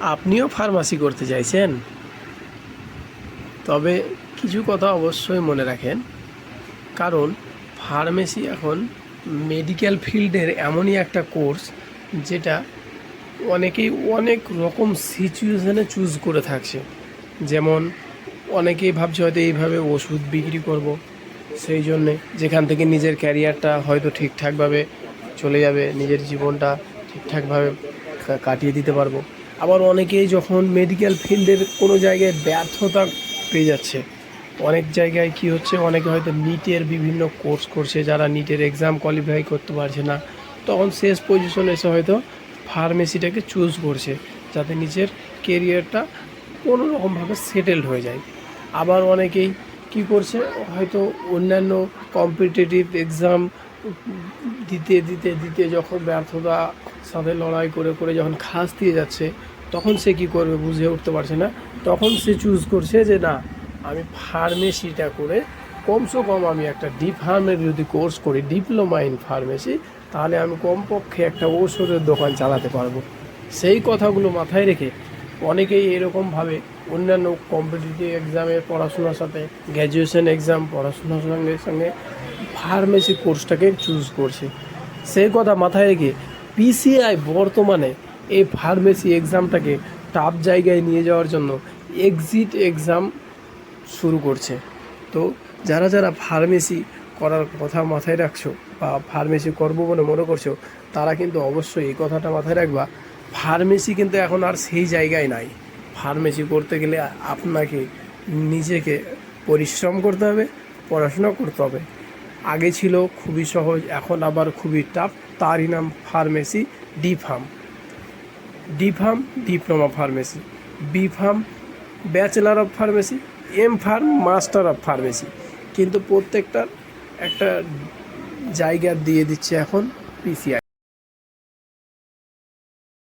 আপনিও ফার্মাসি করতে চাইছেন? তবে কিছু কথা অবশ্যই মনে রাখেন। কারণ ফার্মেসি এখন মেডিকেল ফিল্ডের এমনই একটা কোর্স যেটা অনেকেই অনেক রকম সিচুয়েশনে চুজ করে থাকছে। যেমন অনেকেই ভাবছে হয়তো এইভাবে ওষুধ বিক্রি করব। সেই জন্যে যেখান থেকে নিজের ক্যারিয়ারটা হয়তো ঠিকঠাকভাবে চলে যাবে, নিজের জীবনটা ঠিকঠাকভাবে কাটিয়ে দিতে পারব। আবার অনেকেই যখন মেডিকেল ফিল্ডের কোনো জায়গায় ব্যর্থতা পেয়ে যাচ্ছে, অনেক জায়গায় কি হচ্ছে, অনেকে হয়তো নিটের বিভিন্ন কোর্স করছে যারা নিটের এক্সাম কোয়ালিফাই করতে পারছে না। তখন শেষ পজিশনে এসে হয়তো ফার্মেসিটাকে চুজ করছে, যাতে নিজের কেরিয়ারটা কোনো রকমভাবে সেটেলড হয়ে যায়। আবার অনেকেই কি করছে, হয়তো অন্যান্য কম্পিটিটিভ এক্সাম দিতে দিতে দিতে যখন ব্যর্থতা সাথে লড়াই করে করে যখন খাস দিয়ে যাচ্ছে, তখন সে কি করবে বুঝে উঠতে পারছে না। তখন সে চুজ করছে যে না, আমি ফার্মেসিটা করে কমসে কম আমি একটা ডি ফার্মের যদি কোর্স করি ডিপ্লোমা ইন ফার্মেসি তাহলে আমি কমপক্ষে একটা ওষুধের দোকান চালাতে পারব। সেই কথাগুলো মাথায় রেখে অনেকেই এরকমভাবে অন্যান্য কম্পিটিটিভ এক্সামের পড়াশোনার সাথে গ্র্যাজুয়েশন এক্সাম পড়াশোনার সঙ্গে সঙ্গে ফার্মেসি কোর্সটাকে চুজ করছে। সেই কথা মাথায় রেখে পিসিআই বর্তমানে এই ফার্মেসি এক্সামটাকে টাফ জায়গায় নিয়ে যাওয়ার জন্য এক্সিট এক্সাম শুরু করছে। তো যারা যারা ফার্মেসি করার কথা মাথায় রাখছো বা ফার্মেসি করব বলে মনে করছ, তারা কিন্তু অবশ্যই এই কথাটা মাথায় রাখবা ফার্মেসি কিন্তু এখন আর সেই জায়গায় নাই। ফার্মেসি করতে গেলে আপনাকে নিজেকে পরিশ্রম করতে হবে, পড়াশোনা করতে হবে। আগে ছিল খুবই সহজ, এখন আবার খুবই টাফ তারই নাম pharmacy D pharm D pharm diploma pharmacy B pharm bachelor of pharmacy M pharm master of pharmacy কিন্তু প্রত্যেকটার একটা জায়গা দিয়ে দিচ্ছে এখন পিসিআই